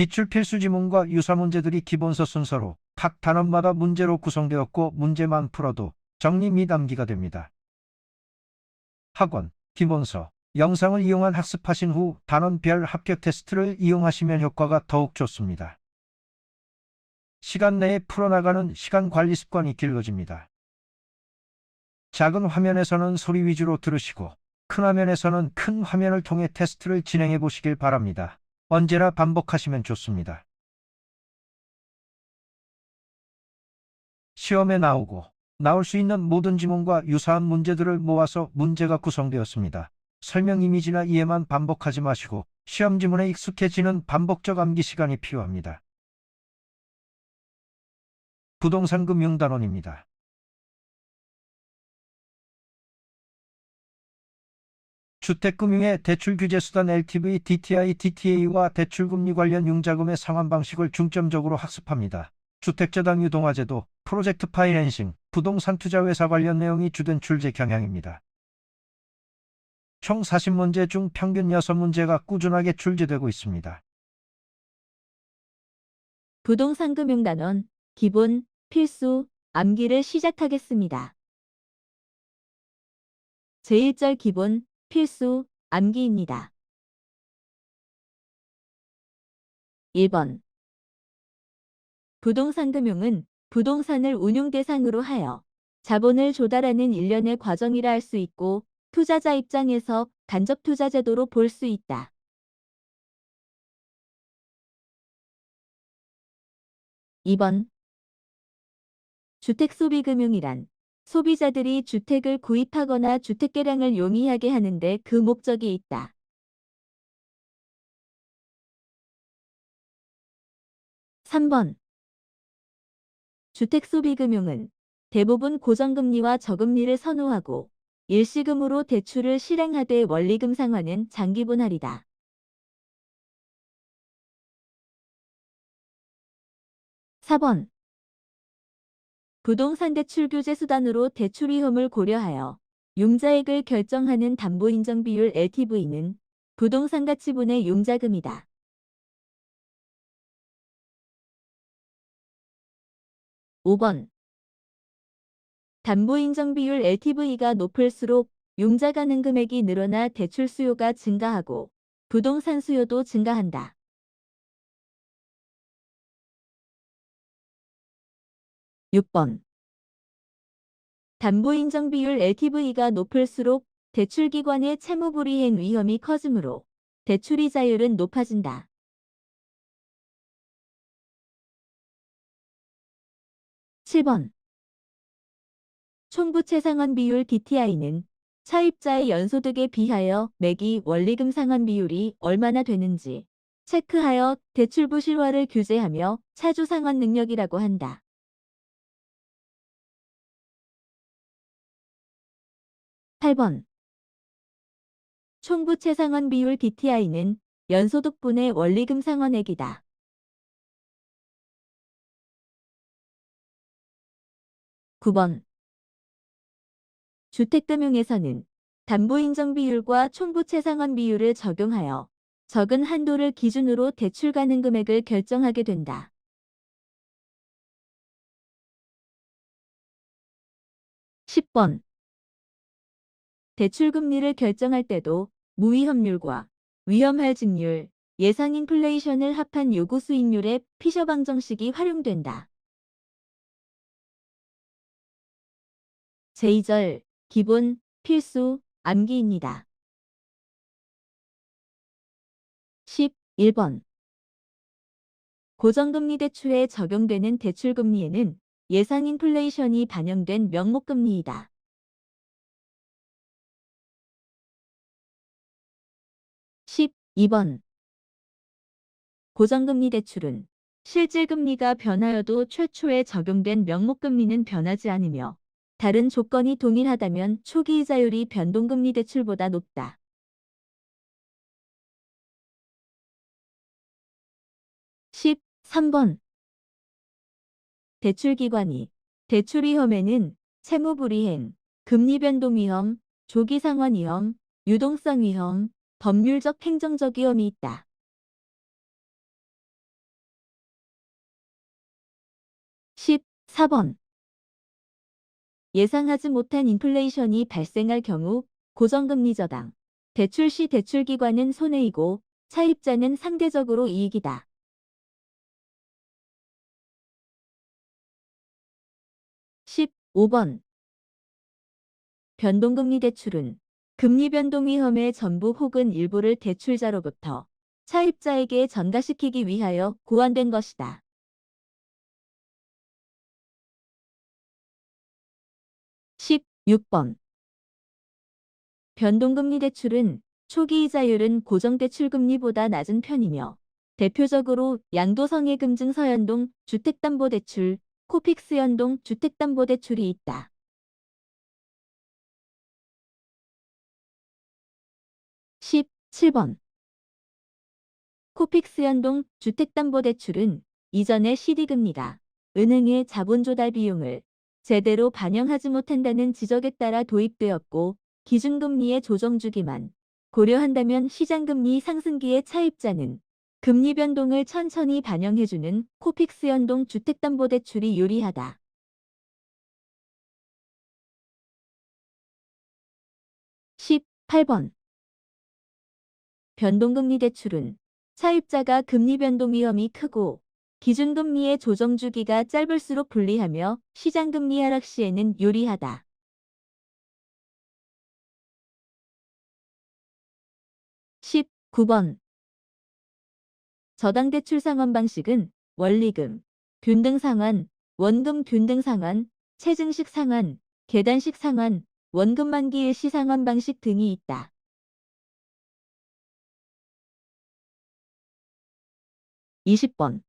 기출 필수 지문과 유사 문제들이 기본서 순서로 각 단원마다 문제로 구성되었고 문제만 풀어도 정리 및 암기가 됩니다. 학원, 기본서, 영상을 이용한 학습하신 후 단원별 합격 테스트를 이용하시면 효과가 더욱 좋습니다. 시간 내에 풀어나가는 시간 관리 습관이 길러집니다. 작은 화면에서는 소리 위주로 들으시고 큰 화면에서는 큰 화면을 통해 테스트를 진행해 보시길 바랍니다. 언제나 반복하시면 좋습니다. 시험에 나오고 나올 수 있는 모든 지문과 유사한 문제들을 모아서 문제가 구성되었습니다. 설명 이미지나 이해만 반복하지 마시고 시험 지문에 익숙해지는 반복적 암기 시간이 필요합니다. 부동산 금융단원입니다. 주택금융의 대출규제수단 LTV, DTI, DTA와 대출금리 관련 융자금의 상환 방식을 중점적으로 학습합니다. 주택자당 유동화제도, 프로젝트 파이낸싱, 부동산 투자회사 관련 내용이 주된 출제 경향입니다. 총 40문제 중 평균 6문제가 꾸준하게 출제되고 있습니다. 부동산 금융 단원 기본 필수 암기를 시작하겠습니다. 제1절 기본 필수 암기입니다. 1번 부동산 금융은 부동산을 운용 대상으로 하여 자본을 조달하는 일련의 과정이라 할 수 있고 투자자 입장에서 간접 투자 제도로 볼 수 있다. 2번 주택 소비금융이란 소비자들이 주택을 구입하거나 주택계량을 용이하게 하는데 그 목적이 있다. 3번 주택소비금융은 대부분 고정금리와 저금리를 선호하고 일시금으로 대출을 실행하되 원리금 상환은 장기분할이다. 4번 부동산 대출 규제 수단으로 대출 위험을 고려하여 융자액을 결정하는 담보인정 비율 LTV는 부동산 가치분의 융자금이다. 5번 담보인정 비율 LTV가 높을수록 융자 가능 금액이 늘어나 대출 수요가 증가하고 부동산 수요도 증가한다. 6번 담보 인정 비율 LTV가 높을수록 대출기관의 채무 불이행 위험이 커지므로 대출이자율은 높아진다. 7번 총부채 상환 비율 DTI는 차입자의 연소득에 비하여 매기 원리금 상환 비율이 얼마나 되는지 체크하여 대출부 실화를 규제하며 차주 상환 능력이라고 한다. 8번 총부채 상환 비율 DTI는 연소득분의 원리금 상환액이다. 9번 주택금융에서는 담보인정 비율과 총부채 상환 비율을 적용하여 적은 한도를 기준으로 대출 가능 금액을 결정하게 된다. 10번 대출 금리를 결정할 때도 무위험률과 위험할증률, 예상 인플레이션을 합한 요구 수익률의 피셔 방정식이 활용된다. 제2절 기본 필수 암기입니다. 11번 고정금리 대출에 적용되는 대출금리에는 예상 인플레이션이 반영된 명목금리이다. 12번 고정금리 대출은 실질금리가 변하여도 최초에 적용된 명목금리는 변하지 않으며 다른 조건이 동일하다면 초기 이자율이 변동금리 대출보다 높다. 13번 대출기관이 대출 위험에는 채무불이행, 금리 변동 위험, 조기 상환 위험, 유동성 위험, 법률적 행정적 위험이 있다. 14번 예상하지 못한 인플레이션이 발생할 경우 고정금리 저당. 대출 시 대출기관은 손해이고 차입자는 상대적으로 이익이다. 15번 변동금리 대출은 금리 변동 위험의 전부 혹은 일부를 대출자로부터 차입자에게 전가시키기 위하여 고안된 것이다. 16번. 변동금리 대출은 초기 이자율은 고정대출금리보다 낮은 편이며 대표적으로 양도성의 금증 서연동 주택담보대출, 코픽스 연동 주택담보대출이 있다. 17번. 코픽스 연동 주택담보대출은 이전의 CD금리가 은행의 자본 조달 비용을 제대로 반영하지 못한다는 지적에 따라 도입되었고 기준금리의 조정 주기만 고려한다면 시장금리 상승기의 차입자는 금리 변동을 천천히 반영해주는 코픽스 연동 주택담보대출이 유리하다. 18번. 변동금리 대출은 차입자가 금리 변동 위험이 크고 기준금리의 조정 주기가 짧을수록 불리하며 시장금리 하락 시에는 유리하다. 19번. 저당대출 상환 방식은 원리금, 균등 상환, 원금 균등 상환, 체증식 상환, 계단식 상환, 원금 만기 일시 상환 방식 등이 있다. 20번.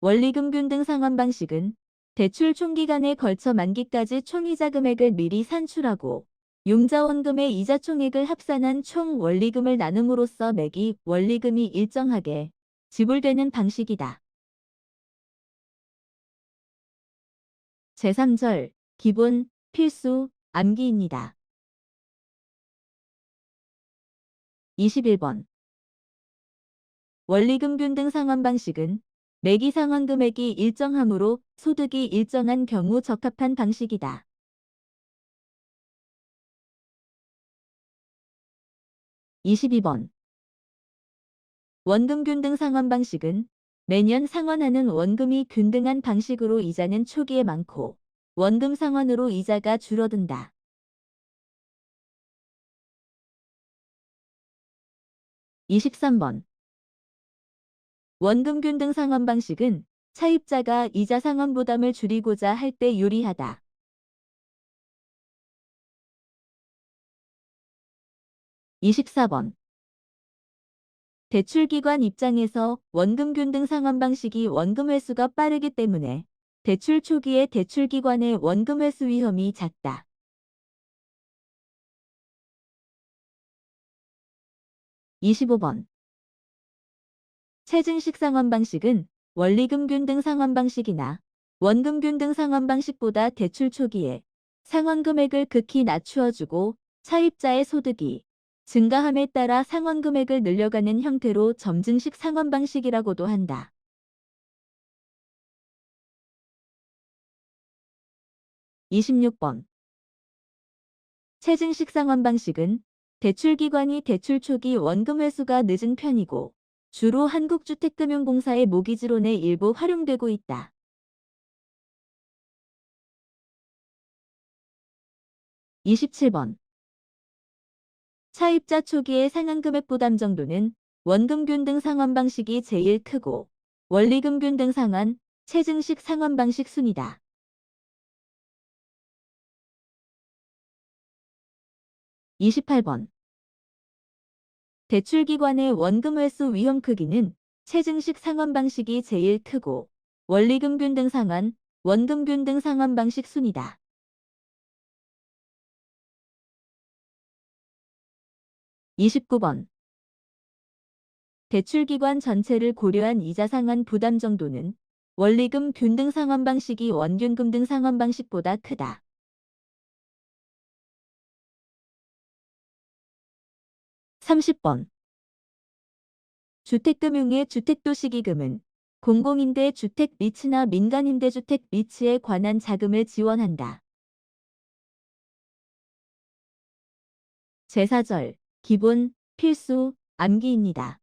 원리금 균 등 상환 방식은 대출 총기간에 걸쳐 만기까지 총이자 금액을 미리 산출하고 융자 원금의 이자 총액을 합산한 총 원리금을 나눔으로써 매기 원리금이 일정하게 지불되는 방식이다. 제3절 기본 필수 암기입니다. 21번 원리금 균 등 상환 방식은 매기 상환 금액이 일정하므로 소득이 일정한 경우 적합한 방식이다. 22번 원금 균 등 상환 방식은 매년 상환하는 원금이 균등한 방식으로 이자는 초기에 많고 원금 상환으로 이자가 줄어든다. 23번 원금 균 등 상환 방식은 차입자가 이자 상환 부담을 줄이고자 할 때 유리하다. 24번 대출기관 입장에서 원금 균 등 상환 방식이 원금 회수가 빠르기 때문에 대출 초기에 대출기관의 원금 회수 위험이 작다. 25번 체증식 상환 방식은 원리금 균 등 상환 방식이나 원금 균 등 상환 방식보다 대출 초기에 상환 금액을 극히 낮추어주고 차입자의 소득이 증가함에 따라 상환 금액을 늘려가는 형태로 점증식 상환 방식이라고도 한다. 26번 체증식 상환 방식은 대출기관이 대출 초기 원금 회수가 늦은 편이고 주로 한국주택금융공사의 모기지론에 일부 활용되고 있다. 27번 차입자 초기의 상환금액 부담 정도는 원금 균 등 상환 방식이 제일 크고 원리금 균 등 상환, 체증식 상환 방식 순이다. 28번 대출기관의 원금 회수 위험 크기는 체증식 상환 방식이 제일 크고 원리금 균 등 상환, 원금 균 등 상환 방식 순이다. 29번 대출기관 전체를 고려한 이자 상환 부담 정도는 원리금 균등 상환 방식이 원균금 등 상환 방식보다 크다. 30번 주택금융의 주택도시기금은 공공임대 주택 리츠나 민간임대 주택 리츠에 관한 자금을 지원한다. 제4절 기본, 필수, 암기입니다.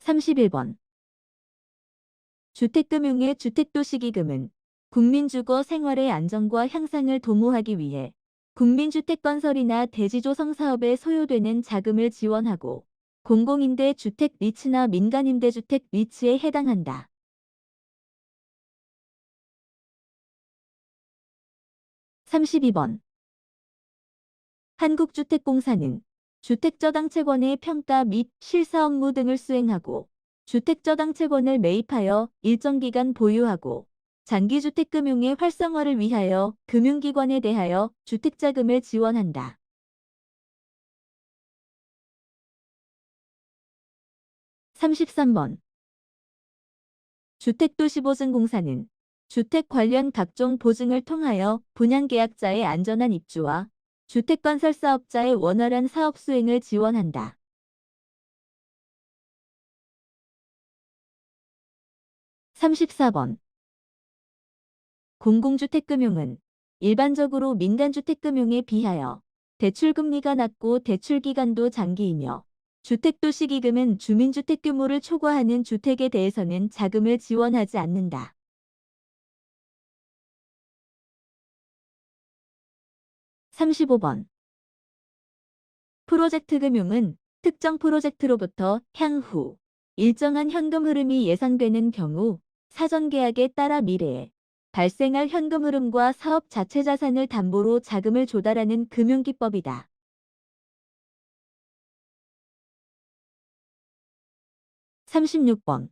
31번 주택금융의 주택도시기금은 국민 주거 생활의 안정과 향상을 도모하기 위해 국민주택 건설이나 대지조성 사업에 소요되는 자금을 지원하고 공공임대 주택 리츠나 민간임대주택 리츠에 해당한다. 32번 한국주택공사는 주택저당채권의 평가 및 실사 업무 등을 수행하고 주택저당채권을 매입하여 일정 기간 보유하고 장기주택금융의 활성화를 위하여 금융기관에 대하여 주택자금을 지원한다. 33번 주택도시보증공사는 주택 관련 각종 보증을 통하여 분양계약자의 안전한 입주와 주택건설 사업자의 원활한 사업 수행을 지원한다. 34번 공공주택금융은 일반적으로 민간주택금융에 비하여 대출금리가 낮고 대출기간도 장기이며 주택도시기금은 주민주택 규모를 초과하는 주택에 대해서는 자금을 지원하지 않는다. 35번 프로젝트 금융은 특정 프로젝트로부터 향후 일정한 현금 흐름이 예상되는 경우 사전 계약에 따라 미래에 발생할 현금 흐름과 사업 자체 자산을 담보로 자금을 조달하는 금융기법이다. 36번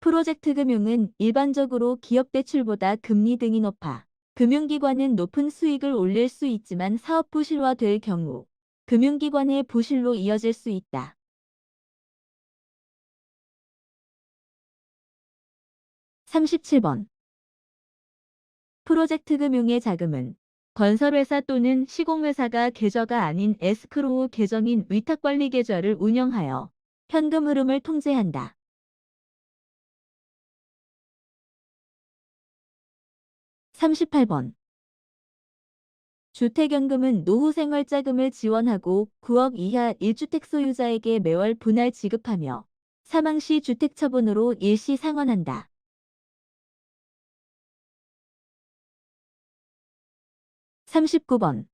프로젝트 금융은 일반적으로 기업 대출보다 금리 등이 높아 금융기관은 높은 수익을 올릴 수 있지만 사업 부실화될 경우 금융기관의 부실로 이어질 수 있다. 37번 프로젝트 금융의 자금은 건설회사 또는 시공회사가 계좌가 아닌 에스크로우 계정인 위탁관리 계좌를 운영하여 현금 흐름을 통제한다. 38번 주택연금은 노후생활자금을 지원하고 9억 이하 1주택 소유자에게 매월 분할 지급하며 사망 시 주택처분으로 일시 상환한다. 39번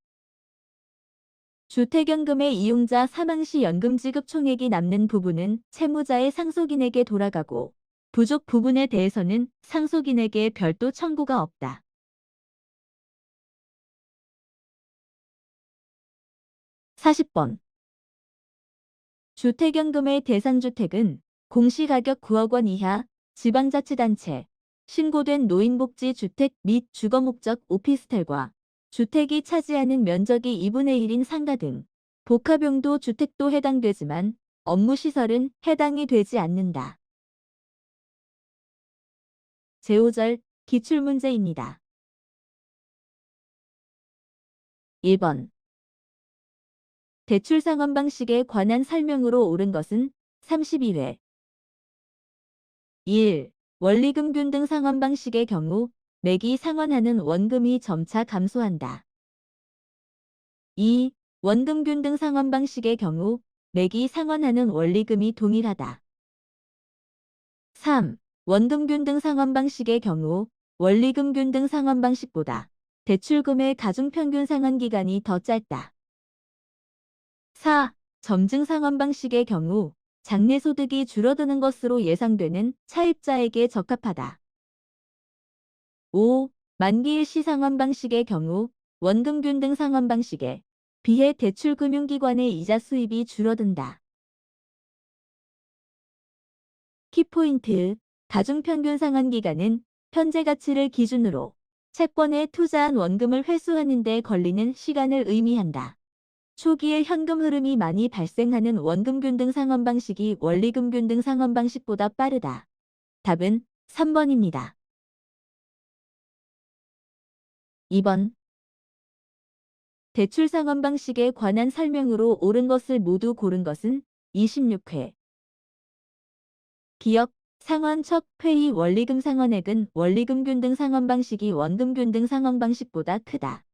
주택연금의 이용자 사망 시 연금 지급 총액이 남는 부분은 채무자의 상속인에게 돌아가고 부족 부분에 대해서는 상속인에게 별도 청구가 없다. 40번 주택연금의 대상주택은 공시가격 9억 원 이하 지방자치단체, 신고된 노인복지주택 및 주거목적 오피스텔과 주택이 차지하는 면적이 2분의 1인 상가 등 복합용도 주택도 해당되지만 업무시설은 해당이 되지 않는다. 제5절 기출문제입니다. 1번 대출 상환 방식에 관한 설명으로 옳은 것은 32회 1. 원리금 균 등 상환 방식의 경우 매기 상환하는 원금이 점차 감소한다. 2. 원금 균 등 상환 방식의 경우 매기 상환하는 원리금이 동일하다. 3. 원금 균 등 상환 방식의 경우 원리금 균 등 상환 방식보다 대출금의 가중평균 상환 기간이 더 짧다. 4. 점증 상환 방식의 경우 장래소득이 줄어드는 것으로 예상되는 차입자에게 적합하다. 5. 만기일 시 상환 방식의 경우 원금 균 등 상환 방식에 비해 대출금융기관의 이자 수입이 줄어든다. 키포인트 가중평균 상환 기간은 현재 가치를 기준으로 채권에 투자한 원금을 회수하는 데 걸리는 시간을 의미한다. 초기에 현금 흐름이 많이 발생하는 원금 균 등 상환 방식이 원리금 균 등 상환 방식보다 빠르다. 답은 3번입니다. 2번 대출 상환 방식에 관한 설명으로 옳은 것을 모두 고른 것은 26회 기억, 상환 첫 회의 원리금 상환액은 원리금 균등 상환 방식이 원금 균등 상환 방식보다 크다.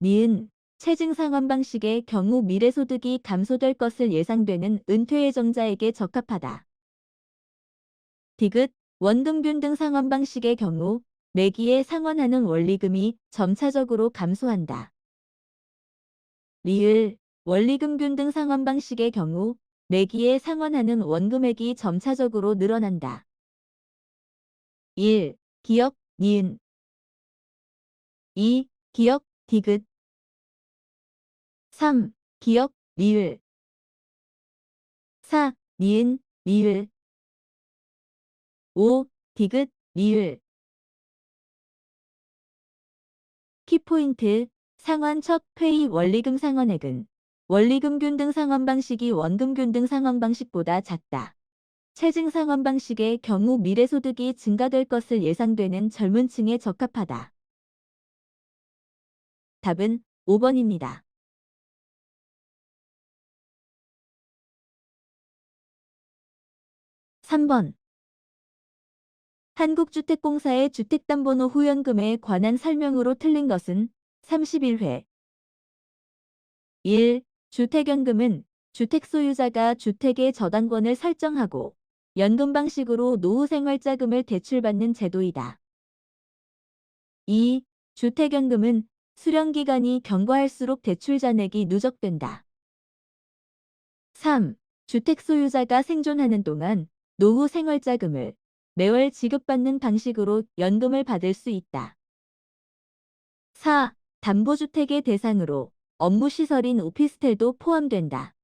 니은 체증 상환 방식의 경우 미래소득이 감소될 것을 예상되는 은퇴 예정자에게 적합하다. 디귿 원금 균등 상환 방식의 경우 매기에 상환하는 원리금이 점차적으로 감소한다. 리을 원리금 균 등 상환 방식의 경우 매기에 상환하는 원금액이 점차적으로 늘어난다. 1. 기억, 니은 2. 기억, 디귿 3. 기억, 리을 4. 니은, 리을 5. 디귿, 리을 키포인트 상환 첫 회의 원리금 상환액은 원리금 균등 상환 방식이 원금 균등 상환 방식보다 작다. 체증 상환 방식의 경우 미래소득이 증가될 것을 예상되는 젊은 층에 적합하다. 답은 5번입니다. (3번) 한국주택공사의 주택담보노 후연금에 관한 설명으로 틀린 것은 31회 1. 주택연금은 주택 소유자가 주택의 저당권을 설정하고 연금 방식으로 노후생활자금을 대출받는 제도이다. 2. 주택연금은 수령기간이 경과할수록 대출 잔액이 누적된다. 3. 주택 소유자가 생존하는 동안 노후 생활자금을 매월 지급받는 방식으로 연금을 받을 수 있다. 4. 담보주택의 대상으로 업무시설인 오피스텔도 포함된다.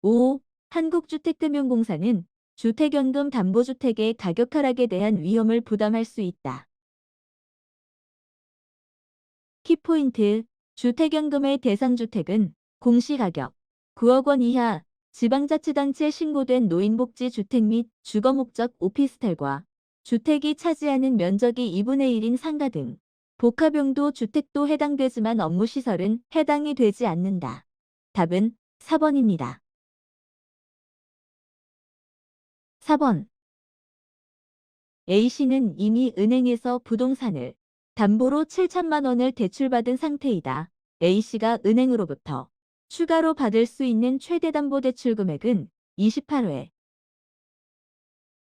5. 한국주택금융공사는 주택연금 담보주택의 가격 하락에 대한 위험을 부담할 수 있다. 키포인트 주택연금의 대상주택은 공시가격 9억 원 이하 지방자치단체 신고된 노인복지 주택 및 주거 목적 오피스텔과 주택이 차지하는 면적이 2분의 1인 상가 등 복합용도 주택도 해당되지만 업무시설은 해당이 되지 않는다. 답은 4번입니다. 4번 A씨는 이미 은행에서 부동산을 담보로 7천만 원을 대출받은 상태이다. A씨가 은행으로부터 추가로 받을 수 있는 최대 담보 대출 금액은 28회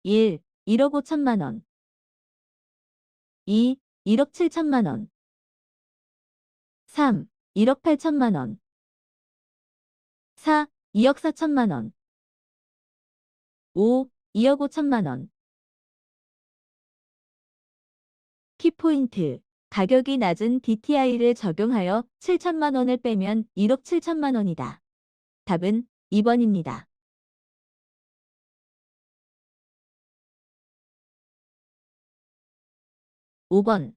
1. 1억 5천만 원 2. 1억 7천만 원 3. 1억 8천만 원 4. 2억 4천만 원 5. 2억 5천만 원 키포인트 가격이 낮은 DTI를 적용하여 7천만 원을 빼면 1억 7천만 원이다. 답은 2번입니다. 5번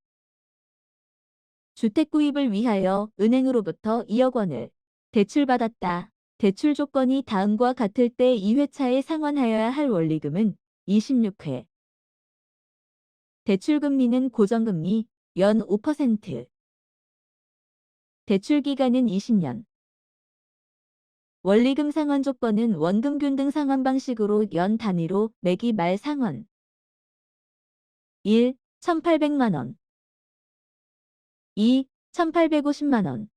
주택 구입을 위하여 은행으로부터 2억 원을 대출받았다. 대출 조건이 다음과 같을 때 2회차에 상환하여야 할 원리금은 26회. 대출금리는 고정금리 연 5%. 대출 기간은 20년. 원리금 상환 조건은 원금 균등 상환 방식으로 연 단위로 매기 말 상환. 1. 1,800만 원. 2. 1,850만 원.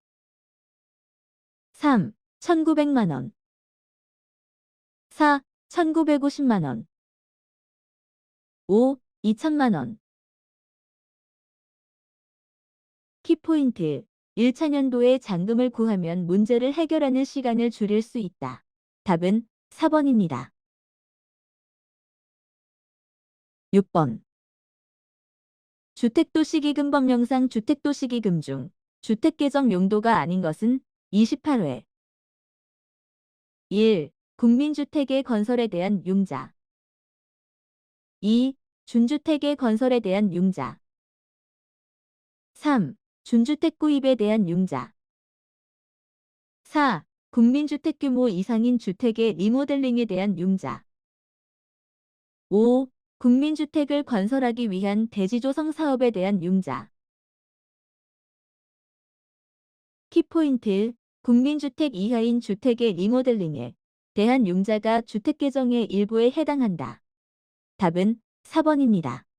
3. 1,900만 원. 4. 1,950만 원. 5. 2천만 원. 키포인트 1차 년도에 잔금을 구하면 문제를 해결하는 시간을 줄일 수 있다. 답은 4번입니다. 6번 주택도시기금 법령상 주택도시기금 중 주택개정 용도가 아닌 것은 28회 1. 국민주택의 건설에 대한 융자 2. 준주택의 건설에 대한 융자 3. 준주택 구입에 대한 융자 4. 국민주택 규모 이상인 주택의 리모델링에 대한 융자 5. 국민주택을 건설하기 위한 대지조성 사업에 대한 융자 키포인트 국민주택 이하인 주택의 리모델링에 대한 융자가 주택 계정의 일부에 해당한다. 답은 4번입니다.